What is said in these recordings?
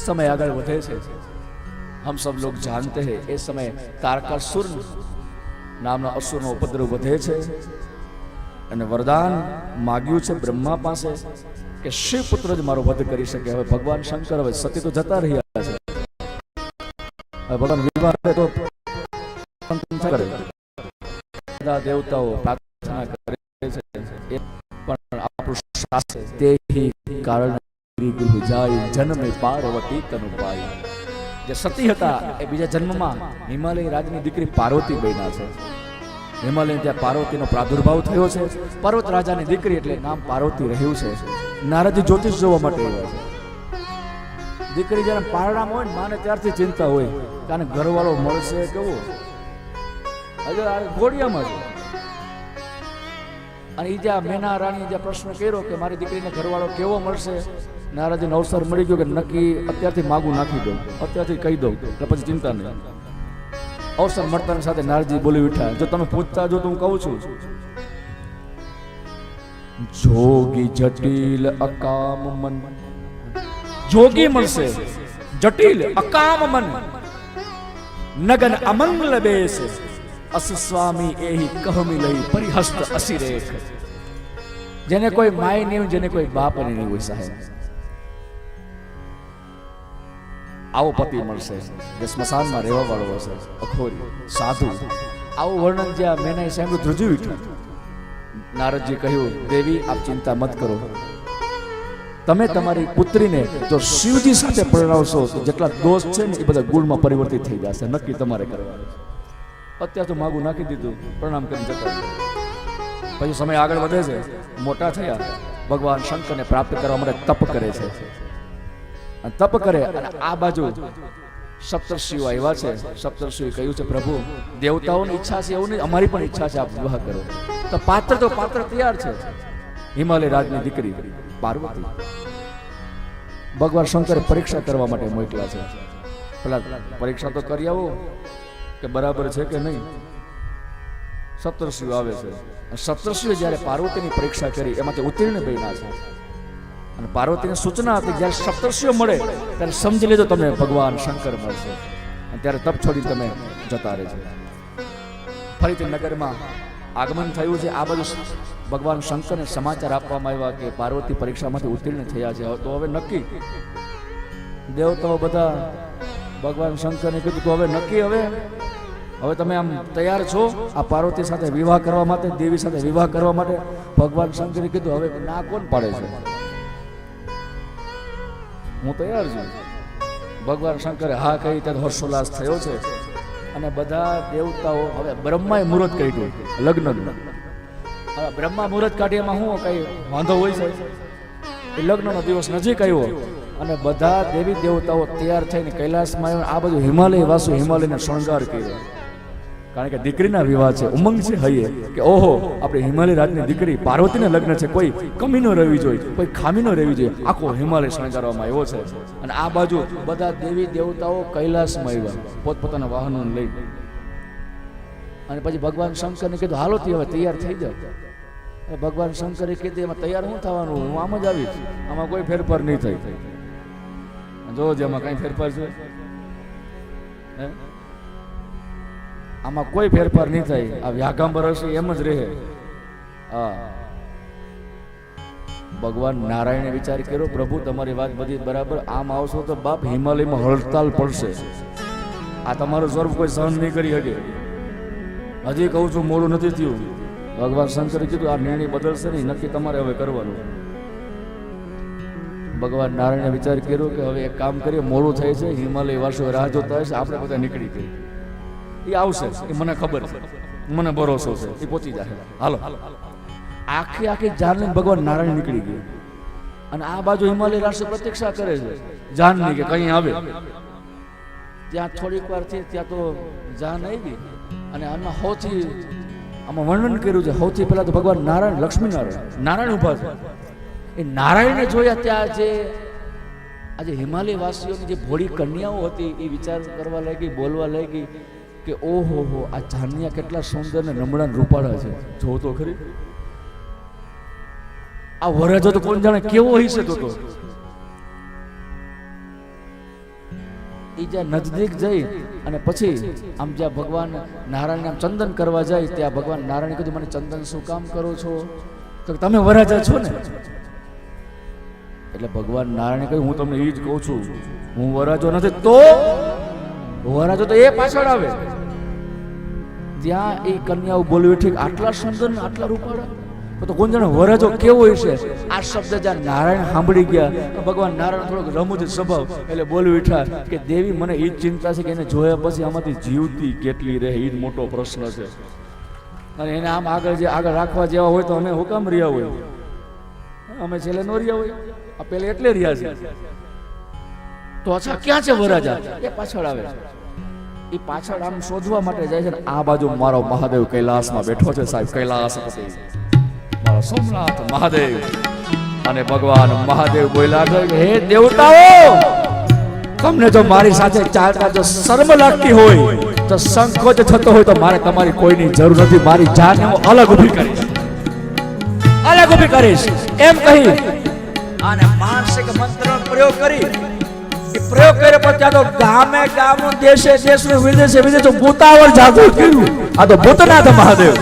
समय आगे बढ़े છે हम सब लोग जानते हैं એ સમયે તારકાસુર નામના અસુરનો ઉપદ્રવ વધે છે અને વરદાન માગ્યું છે બ્રહ્મા પાસે કે શિવ પુત્ર જ મારો વધ કરી શકે હવે ભગવાન શંકર હવે સતી તો જતા રહ્યા છે હવે ભગવાન વિવાહ કરે તો કરે બધા દેવતાઓ પ્રાર્થના કરે છે એ પણ આપણું શાસ્ત્ર તેહી કારણ ગૃહ જાય જન્મે પાર્વતી તનુ પાઈ જે સતી હતા એ બીજા જન્મમાં હિમાલય રાજની દીકરી પાર્વતી બન્યા છે. હિમાલય ત્યાં પાર્વતીનો પ્રાદુર્ભાવ થયો છે. પર્વત રાજાની દીકરી એટલે નામ પાર્વતી રહ્યું છે. નારદજી જ્યોતિષ જોવા માટે આવ્યા છે. દીકરી જ્યારે પારણામાં હોય ને, માને ત્યારથી ચિંતા હોય કારણ ઘરવાળો મળશે કેવો? હજુ આ ઘોડિયામાં છે. અને એ જ્યાં મેના રાણી જ્યાં પ્રશ્ન કર્યો કે મારી દીકરીને ઘરવાળો કેવો મળશે? નારાજીને અવસર મળી ગયો કે નક્કી અત્યારથી માગું નાખી દઉં. અત્યારથી કહી દઉં એટલે પછી ચિંતા નહીં. અવસર મળતાની સાથે નારજી બોલી ઉઠ્યા, જો તમે પૂછતા જો તો હું કહું છું. જોગી જટિલ અકામ મન. જોગી મળશે, જટિલ અકામ મન. નગન અમંગલ બેસ, અસ સ્વામી એહી કહમી લઈ પરિહસ્ત અસિરેખ. જેને કોઈ માય નહીં જેને કોઈ બાપ નહીં હોય સાહેબ. આવો પતિ મળશે. જે સ્મશાનમાં રહેવા વાળો હશે. અખોરી. સાધુ. આવું વર્ણન જ્યાં મેને સાંભળ્યું ધ્રુજી ઉઠ્યું નારદજી કહ્યું દેવી આપ ચિંતા મત કરો. તમે તમારી પુત્રીને જો શિવજી સાથે પરણાવશો તો જેટલા દોષ છે ને એ બધા ગુણમાં પરિવર્તિત થઈ જશે. નક્કી તમારે કરવાનું અત્યારે તો માગું નાખી દીધું પ્રણામ કરી જતા. પછી સમય આગળ વધે છે. મોટા થયા. ભગવાન શંકરને પ્રાપ્ત કરવા માટે તપ કરે છે. તપ કરે અને આ બાજુ સપ્તર્ષિઓ આવ્યા છે. સપ્તર્ષિઓ કહ્યું છે, પ્રભુ, દેવતાઓની ઈચ્છા છે એવું નહીં, અમારી પણ ઈચ્છા છે, આપ વિવાહ કરો. તો પાત્ર તો પાત્ર તૈયાર છે. હિમાલય રાજની દીકરી પાર્વતી ભગવાન શંકરે પરીક્ષા કરવા માટે મોકલ્યા છે. પેલા પરીક્ષા તો કરી આવો, કે બરાબર છે કે નહીં? સપ્તર્ષિઓ આવે છે. સપ્તર્ષિઓ જ્યારે પાર્વતીની પરીક્ષા કરી, એમાંથી ઉત્તીર્ણ બન્યા છે. અને પાર્વતીને સૂચના હતી, જ્યારે સપ્તર્ષિઓ મળે, ત્યારે સમજી લેજો તમને ભગવાન શંકર મળશે. અને ત્યારે તપ છોડી તમે જતા રહેજો. ફરીથી નગરમાં આગમન થયું છે. આ બધું ભગવાન શંકરને સમાચાર આપવામાં આવ્યા કે પાર્વતી પરીક્ષામાંથી ઉત્તીર્ણ થયા છે. તો હવે નક્કી. દેવતાઓ બધા ભગવાન શંકરને કીધું તો હવે નક્કી હવે. હવે તમે આમ તૈયાર છો? આ પાર્વતી સાથે વિવાહ કરવા માટે, દેવી સાથે વિવાહ કરવા માટે ભગવાન શંકરે કીધું, હવે ના, કોણ પાડે છે? હું તૈયાર છું. ભગવાન શંકરે હા કહી ત્યારે હર્ષોલ્લાસ થયો છે. અને બધા દેવતાઓ હવે બ્રહ્માએ મુહૂર્ત કાઢ્યું લગ્નનું હવે બ્રહ્મા મુહૂર્ત કાઢ્યામાં શું કઈ વાંધો હોય છે? એ લગ્નનો દિવસ નજીક આવ્યો અને બધા દેવી દેવતાઓ તૈયાર થઈને કૈલાસમાં આવ્યો. આ બધું હિમાલય વાસુ હિમાલયને શણગાર કર્યો. કારણ કે દીકરીના વિવાહ છે. ઉમંગ છે હૈયે કે ઓહો, આપણે હિમાલય રાજની દીકરી પાર્વતીને લગ્ન છે. કોઈ કમી ન રહેવી જોઈએ કોઈ ખામી ન રહેવી જોઈએ આખો હિમાલય શણગારવામાં આવ્યો છે. અને આ બાજુ બધા દેવી દેવતાઓ કૈલાસમાં આવ્યા, પોતપોતાના વાહનો લઈ. અને પછી ભગવાન શંકરને કીધું, હાલો તે, હવે તૈયાર થઈ હવે ભગવાન શંકરે કીધું, એમાં તૈયાર શું થવાનું? હું આમ જ આવીશ. આમાં કોઈ ફેરફાર નહીં થાય. જો જે, આમાં કઈ ફેરફાર છે? હે? આમાં કોઈ ફેરફાર નહીં થાય. આ વ્યાઘાંબર હશે એમ જ રહે. હા. ભગવાન નારાયણે વિચાર કર્યો, પ્રભુ, તમારી વાત બધી બરાબર. આમ આવશો તો બાપ હિમાલયમાં હડતાલ પડશે. આ તમારો સ્વરૂપ કોઈ સહન નહીં કરી શકે. હજી કહું છું, મોડું નથી થયું. ભગવાન શંકરે કીધું, આ નિર્ણય બદલશે નહીં, નક્કી તમારે હવે કરવાનું. ભગવાન નારાયણે વિચાર કર્યો કે હવે એક કામ કરીએ, મોડું થાય છે, હિમાલય વાસીઓ રાહ જોતા હશે, આપણે બધા નીકળી ગઈ એ આવશે એ મને ખબર છે. મને ભરોસો છે. એ પહોંચી જાય હાલો. આખી આખી જાન ભગવાન નારાયણ નીકળી ગઈ. અને આ બાજુ હિમાલય રાષ્ટ્ર પ્રતીક્ષા કરે છે. જાનની કે કઈ આવે. ત્યાં થોડીક વારથી ત્યાં તો જાન આવી અને આમાં સૌથી, આમાં વર્ણન કર્યું છે, સૌથી પહેલા તો ભગવાન નારાયણ લક્ષ્મી નારાયણ નારાયણ ઊભા છે. એ નારાયણને જોયા ત્યાં જે આજે હિમાલય વાસીઓની જે ભોળી કન્યાઓ હતી, એ વિચાર કરવા લાગી, બોલવા લાગી. કે ઓહો હો, આ જાનિયા કેટલા સુંદર ને નમળા રૂપાળા છે. જો તો ખરી. આ વરજો તો કોણ જાણે કેવો હશે તો તો એ જ્યાં નજદીક જઈ અને પછી આમ જ્યાં ભગવાન નારાયણને આમ ચંદન કરવા જાય, ત્યાં ભગવાન નારાયણ કીધું, મને ચંદન શું કામ કરો છો? તો તમે વરાજા છો ને? એટલે ભગવાન નારાયણ કહ્યું, હું તમને એ જ કહું છું, હું વરાજો નથી, તો વરાજો તો એ પાછળ આવે. જ્યાં એ કન્યાઓ બોલવી ઠીક, આટલા સુંદર આટલા રૂપાળા? તો કોણ જાણે વરાજો કેવો હશે આ શબ્દ જ્યાં નારાયણ સાંભળી ગયા ભગવાન નારાયણ થોડોક રમૂજ સ્વભાવ, એટલે બોલી ઉઠા કે દેવી, મને એ જ ચિંતા છે કે એને જોયા પછી આમાંથી જીવતી કેટલી રહે એ જ મોટો પ્રશ્ન છે. અને એને આમ આગળ જે આગળ રાખવા જેવા હોય તો અમે હુકામ રહ્યા હોય. અમે છેલ્લે નો રહ્યા હોય. આ પેલે એટલે રહ્યા છે. તો અચ્છા ક્યાં છે વરાજા? એ પાછળ આવે છે. એ પાછળ આમ શોધવા માટે જાય છે આ બાજુ મારો મહાદેવ કૈલાસમાં બેઠો છે સાહેબ કૈલાસપતિ મારો સોમનાથ મહાદેવ. અને ભગવાન મહાદેવ બોલ્યા છે હે દેવતાઓ, તમને જો મારી સાથે ચાલતા જો શરમ લાગતી હોય, તો સંકોચ થતો હોય તો મારે તમારી કોઈની જરૂર નથી. મારી જાતને હું અલગ ઊભી કરીશ. અલગ ઊભી કરીશ. એમ કહી અને માનસિક મંત્રનો પ્રયોગ કરી પ્રયોગ કર્યો પણ ત્યાં તો ગામે ગામનું દેશે દેશનું વિદેશે વિદેશ ભૂતાવળ જાગૃત કર્યું. આ તો ભૂતનાથ મહાદેવ.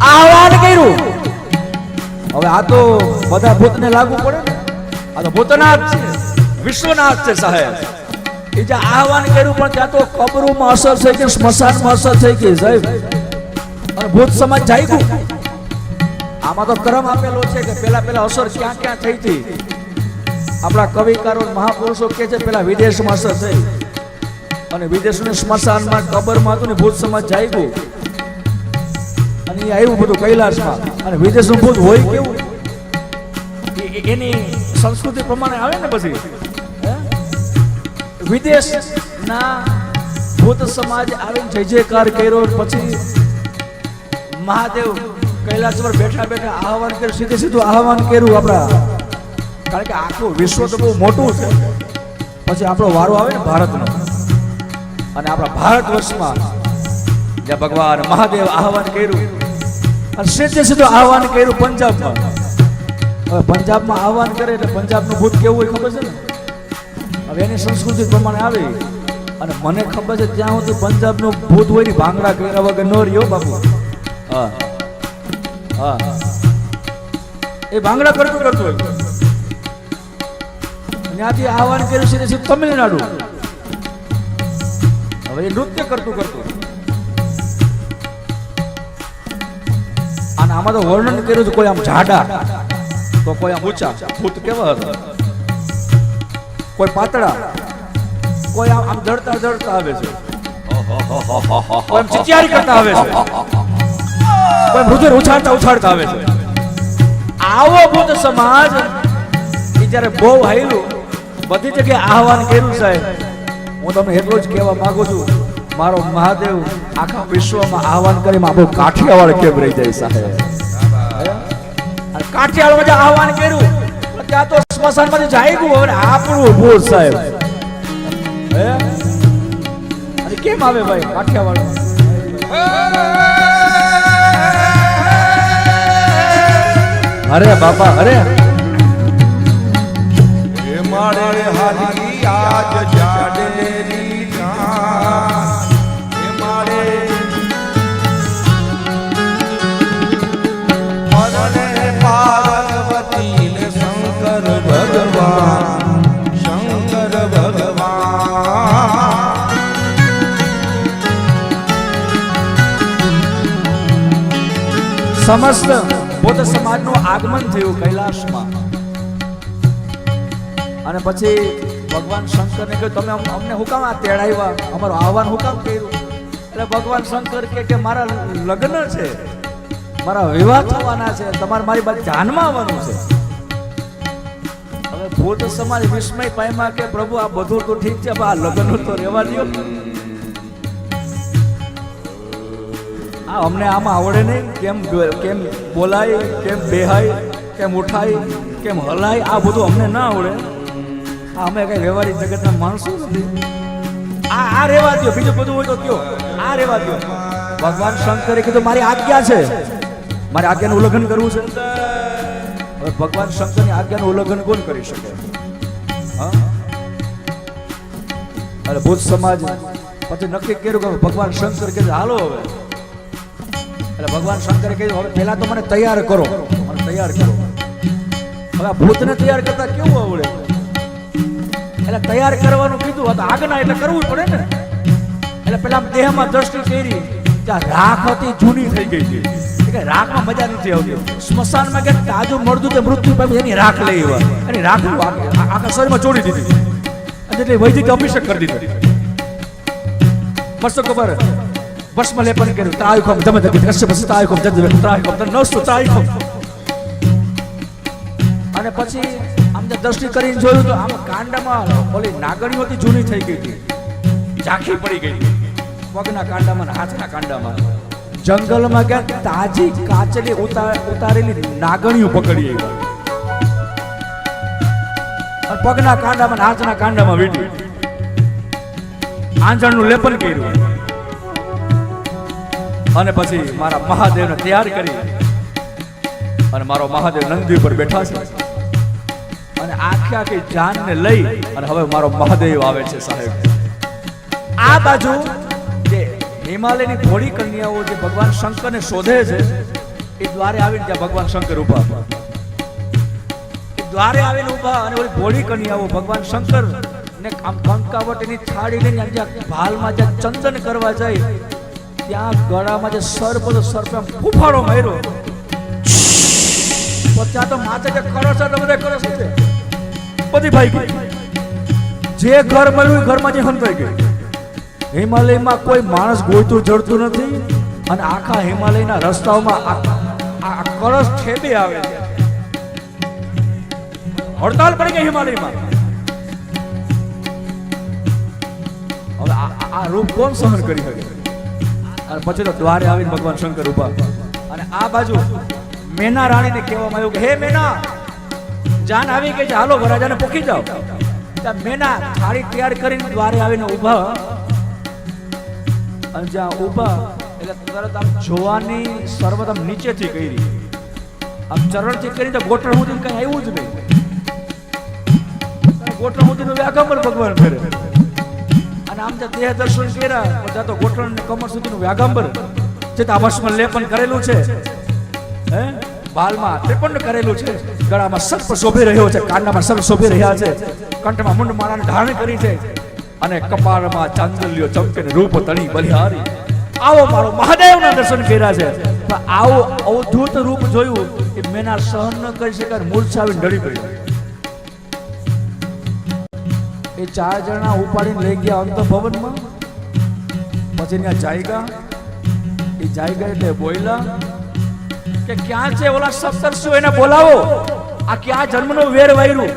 આહવાન કર્યું. હવે આ તો બધા ભૂતને લાગુ પડે ને. આ તો ભૂતનાથ છે. વિશ્વનાથ છે સાહેબ. એ જે આહવાન કર્યું પણ ત્યાં તો કબરોમાં અસર થઈ ગઈ સ્મશાનમાં અસર થઈ ગઈ સાહેબ. અને ભૂત સમાજ જાગ્યું. આમાં તો ક્રમ આપેલો છે કે પેલા પેલા અસર ક્યાં ક્યાં થઈ હતી? આપણા કવિકારો મહાપુરુષો કે છે, પેલા વિદેશમાં અસર થઈ. અને વિદેશની સ્મશાનમાં કબરમાં હતું ને ભૂત સમાજ જાગ્યું. અને એ આવ્યું બધું કૈલાસમાં. અને વિદેશનું ભૂત હોય કેવું? એની સંસ્કૃતિ પ્રમાણે આવે ને પછી? વિદેશના ભૂત સમાજ આવીને જય જયકાર કર્યો પછી મહાદેવ કૈલાસ પર બેઠા બેઠા આહવાન કર્યું, સીધે સીધું આહવાન કર્યું આપણા. કારણ કે આખું વિશ્વ તો બહુ મોટું છે. પછી આપણો વારો આવે ને ભારતનો. અને આપણા ભારત વર્ષમાં જ્યાં ભગવાન મહાદેવ આહવાન કર્યું, અને સીધે સીધું આહવાન કર્યું પંજાબમાં. હવે પંજાબમાં આહવાન કરે એટલે પંજાબનું ભૂત કેવું હોય ખબર છે ને? હવે એની સંસ્કૃતિ પ્રમાણે આવી. અને મને ખબર છે, ત્યાં સુધી પંજાબનું ભૂત હોય ને ભાંગડા કર્યા વગર ન રહ્યો બાપુ. હા. હા એ ભાંગડા કરતું કરતું ત્યાંથી આહવાન કર્યું છે સીધું તમિલનાડુ. હવે એ નૃત્ય કરતું કરતું અને આમાં તો વર્ણન કર્યું છે કોઈ આમ જાડા તો કોઈ આમ ઊંચા, ભૂત કેવા હતા? કોઈ પાતળા, કોઈ આમ જડતા દડતા આવે છે. કોઈ ચિચિયારી કરતા આવે છે. મૃદુર ઉછાળતા ઉછાળતા આવે છે. આવો ભૂત સમાજ એ જ્યારે બહુ હાયલું, બધી જગ્યાએ આહવાન કર્યું સાહેબ, હું તમને એટલું જ કહેવા માંગુ છું, મારો મહાદેવ આખા વિશ્વમાં આહવાન કરી આપણું કાઠિયાવાડ કેમ રહી જાય સાહેબ? કાઠિયાવાડ કાઠિયાવાડમાં જે આહવાન કર્યું, ત્યાં તો સ્મશાનમાંથી ગયું હવે આપણું ભૂત સાહેબ. હે? કેમ આવે ભાઈ કાઠિયાવાડ અરે બાપા અરે એ મારે હારી આજ જાડેરી જાન. એ મારે મરણે પાર્વતી ને શંકર ભગવાન શંકર ભગવાન સમસ્ત બૌદ્ધ સમાજનું આગમન થયું કૈલાસમાં અને પછી ભગવાન શંકરને કહ્યું, તમે અમને હું કામ આ તેડાવ્યા અમારું આહવાન હું કામ કર્યું? એટલે ભગવાન શંકર કે કે, મારા લગ્ન છે. મારા વિવાહ થવાના છે. તમારે મારી બાજુ ધ્યાનમાં આવવાનું છે. હવે ભૂત સમાજ વિસ્મય પામ્યા કે, પ્રભુ, આ બધું તો ઠીક છે આ લગ્ન તો રહેવા દો અમને આમાં આવડે નહીં. કેમ કેમ બોલાય, કેમ બેહાય, કેમ ઉઠાય, કેમ હલાય, આ બધું અમને ના આવડે. અમે કઈ વ્યવહારિક જગતના માણસો નથી. આ આ રેવા દો બીજું બધું હોય તો કયો. આ રેવા દો ભગવાન શંકરે કીધું, મારી આજ્ઞા છે. મારી આજ્ઞાનું ઉલ્લંઘન કરવું છે? ભગવાન શંકરની આજ્ઞાનું ઉલ્લંઘન કોણ કરી શકે? અરે ભૂત સમાજ. પછી નક્કી કર્યું કે ભગવાન શંકર કે હાલો હવે. એટલે ભગવાન શંકરે કહ્યું, હવે પહેલાં તો મને તૈયાર કરો. મને તૈયાર કરો. હવે ભૂતને તૈયાર કરતા કેવું આવડે? એટલે તૈયાર કરવાનું કીધું હતું, આજ્ઞા એટલે કરવું પડે ને. એટલે પેલા દેહમાં દ્રષ્ટિ કરી, ત્યાં રાખ હતી, જૂની થઈ ગઈ છે કે રાખમાં મજા નથી આવતી. સ્મશાનમાં કે તાજું મળતું તે મૃત્યુ પામી એની રાખ લઈ એવા એની રાખ આખા શરીરમાં ચોડી દીધી એટલે વૈદિક અભિષેક કરી દીધો. મસ્ત ખબર? ભસ્મ લેપન કર્યું ત્રાયુખમ ધમ ધમ કશ્ય પછી ત્રાયુખમ જજ ત્રાયુખમ તન નસ્તુ ત્રાયુખમ અને પછી આમ જે દ્રષ્ટિ કરીને જોયું તો આમ કાંડામાં ઓલી નાગણીઓ હતી જૂની થઈ ગઈ હતી ઝાંખી પડી ગઈ પગના કાંડામાં હાથના કાંડામાં જંગલમાં ક્યાંક તાજી કાચલી ઉતાર ઉતારેલી નાગણીઓ પકડી આવી પગના કાંડામાં હાથના કાંડામાં વીટી આંજણનું લેપન કર્યું અને પછી મારા મહાદેવને તૈયાર કરી અને મારો મહાદેવ નંદી ઉપર બેઠા છે. અને આખી આખી જાનને લઈ અને હવે મારો મહાદેવ આવે છે સાહેબ. આ બાજુ જે હિમાલયની ઘોડી કન્યાઓ જે ભગવાન શંકરને શોધે છે, એ દ્વારે આવીને ત્યાં ભગવાન શંકર ઊભા દ્વારે આવીને ઊભા અને ઓલી ઘોડી કન્યાઓ ભગવાન શંકર ને આમ કંકાવટ એની થાળી લઈને ભાલમાં જ્યાં ચંદન કરવા જાય ત્યાં ગળામાં જે સર્પ હતો, સર્પ ફૂફાડો માર્યો. પછી તો માથે જે ખરસ બધા છે બધી ભાઈ ગઈ. જે ઘર મળ્યું ઘરમાં જે હંતાઈ ગઈ. હિમાલયમાં કોઈ માણસ ગોઈતું જડતું નથી અને આખા હિમાલયના રસ્તાઓમાં આ કળશ ઠેબે આવે છે. હડતાલ પડી ગઈ હિમાલયમાં. હવે આ રૂપ કોણ સહન કરી શકે? અને પછી તો દ્વારે આવીને ભગવાન શંકર ઊભા અને આ બાજુ મેના રાણીને કહેવામાં આવ્યું કે, હે મેના, જાન આવી ગઈ છે. હાલો વરાજાને પોખી જાઓ. મેના થાળી તૈયાર કરીને દ્વારે આવીને ઊભા. અને જ્યાં ઊભા, એટલે તરત આમ જોવાની શરૂઆત આમ નીચેથી કરી. આમ ચરણથી કરી તો ગોઠણ સુધી કઈ આવ્યું જ નહીં. ગોઠણ સુધી પણ ભગવાન ફેરે. અને આમ જે દેહ દર્શન કર્યા જાતો ગોઠણ કમર સુધીનું વ્યાગંબર. જે તો લેપન કરેલું છે. હે? બાલમાં ત્રિપંડ કરેલું છે. ગળામાં સર્પ શોભી રહ્યો છે. કાંડામાં સર્પ શોભી રહ્યા છે. કંઠમાં મુંડ માળાને ધારણ કરી છે. અને કપાળમાં ચાંદલ્યો ચમકીને રૂપ તણી બલિહારી. આવો મારો મહાદેવના દર્શન કર્યા છે. પણ આવો અવધૂત રૂપ જોયું એ મેના સહન ન કરી શકાય મૂર્છાવી ડળી પડ્યો. એ ચાર જણા ઉપાડીને લઈ ગયા અંત ભવનમાં પછી ત્યાં જાયગા. એ જાયગા એટલે બોયલા. કે ક્યાં છે ઓલા સપ્તર્ષિઓ એને બોલાવો. આ ક્યાં જન્મનો વેર વાયરું?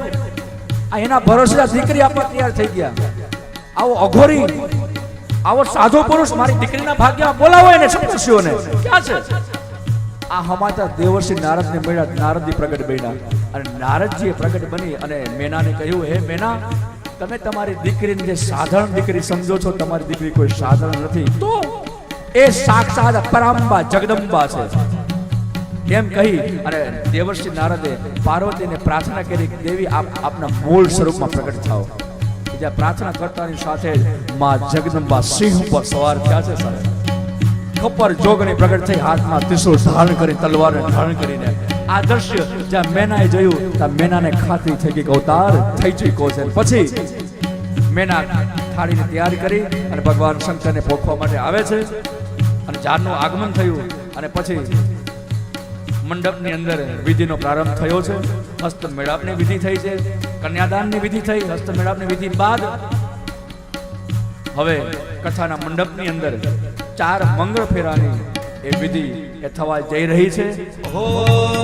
આ એના ભરોસે દીકરી આપવા તૈયાર થઈ ગયા. આવો અઘોરી. આવો સાધુ પુરુષ, મારી દીકરીના ભાગ્યમાં બોલાવો એને સપ્તર્ષિઓને ક્યાં છે? આ હમાતા દેવર્ષિ નારદને મળ્યા નારદજી પ્રગટ બન્યા. અને નારદજીએ પ્રગટ બની અને મેનાને કહ્યું, હે મેના તમે તમારી દીકરીને જે સાધારણ દીકરી સમજો છો, તમારી દીકરી કોઈ સાધારણ નથી. તો એ સાક્ષાત પરાંબા જગદંબા છે. એમ કહી? અને દેવર્ષિ નારદે પાર્વતીને પ્રાર્થના કરી કે, દેવી, આપ આપના મૂળ સ્વરૂપમાં પ્રગટ થાઓ. જ્યાં પ્રાર્થના કરતાની સાથે જ માં જગદંબા સિંહ ઉપર સવાર થયા છે, સાહેબ. ખપ્પર જોગણી પ્રગટ થઈ, હાથમાં ત્રિશુળ ધારણ કરી, તલવારને ધારણ કરીને આ દ્રશ્ય જ્યાં મેનાએ જોયું, ત્યાં મેનાને ખાતરી થઈ ગઈ કે અવતાર થઈ ચૂક્યો છે. પછી મેના થાળીને તૈયાર કરી અને ભગવાન શંકરને પોખવા માટે આવે છે અને જાનનું આગમન થયું અને પછી મંડપની અંદર વિધિનો પ્રારંભ થયો છે. હસ્ત મેળાપની વિધિ થઈ છે, કન્યાદાનની વિધિ થઈ, હસ્ત મેળાપની વિધિ બાદ હવે કથાના મંડપની અંદર ચાર મંગળ ફેરાની એ વિધિ એ થવા જઈ રહી છે? હો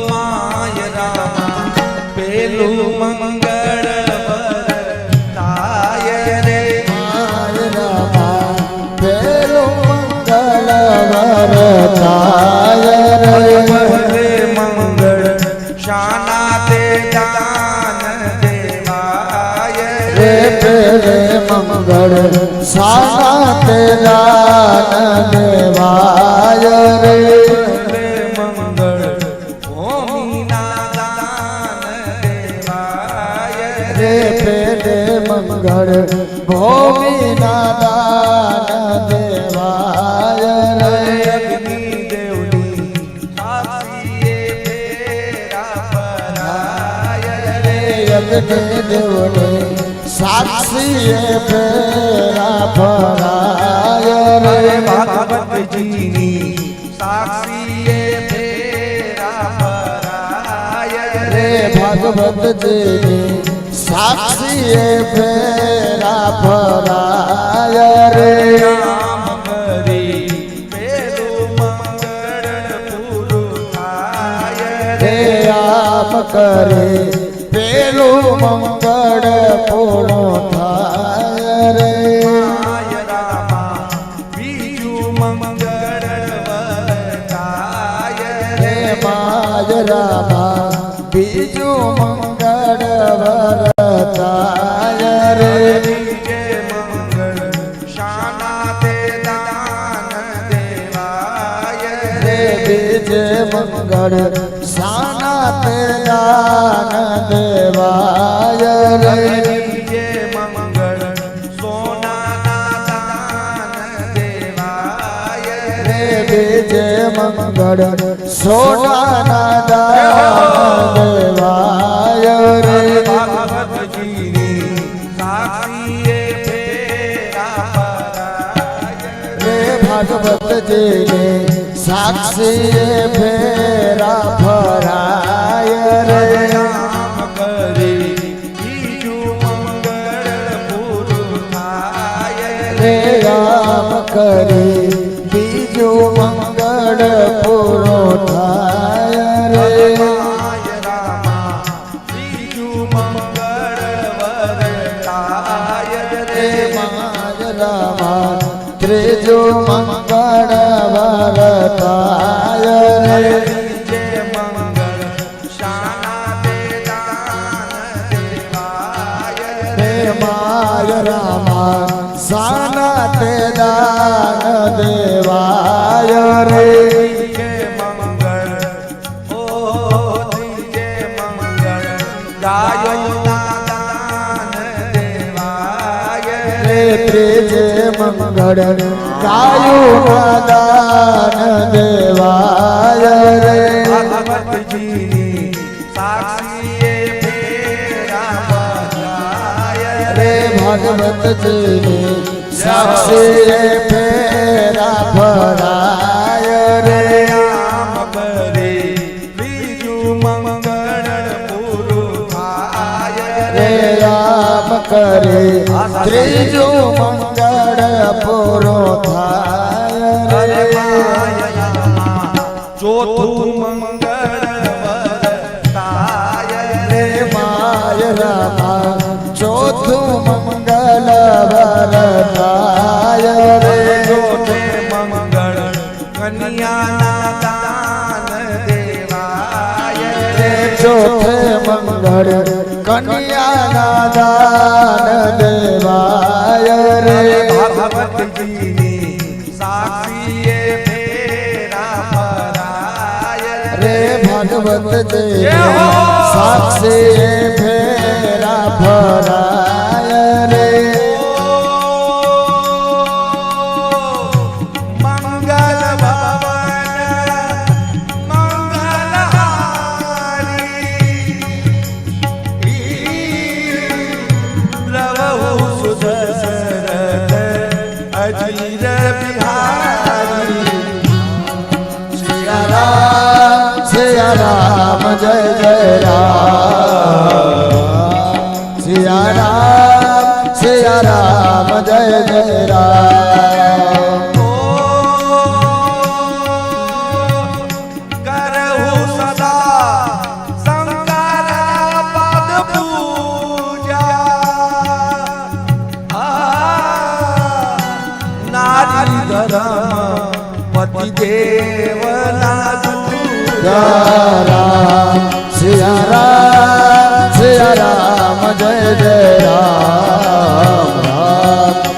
માય રામા પેલું મંગળ તાય રે. મંગળ શાના તે જાન દેવાય રે. રે પેરે મંગળ દેવાય રે. મંગળ ભૂમિના દાન ભગવતજીની સાક્ષીએ ફેરા ફરાય રે. કરે કરી પેલું મંગળ પૂરું થાય રે. બીજું મંગળ વરતાય રે બીજે મંગળ શાના તે દાન દેવાય રે બીજે મંગળ સાના તે દાન દેવાય રે. મંગળ સોનાના દેવાય રે ભાગવતજીની સાક્ષીએ ફેરા ફરાય રે મંગળ ગાયું દાન દેવાય રે. ભગવતજી સાક્ષીએ ફેરા ભરાય રે. ફરાય રે બીજું મંગળ પૂરું થાય રે કરે, ત્રીજું મંગળ પૂરો થાય ચોથું મંગળ ચોથું મંગળ વરતાય રે ચોથે મંગળ કન્યાના દાન દેવાય રે ચોથે મંગળ કન્યાના દાન દેવાય રે ભગવતજીની સાક્ષીએ ફેરા ભરાય રે ભગવત જય હો! સાક્ષી ફેરા ફરાય રામ જય જય રામ. સિયા રામ સિયા રામ જય જય રામ. સિયા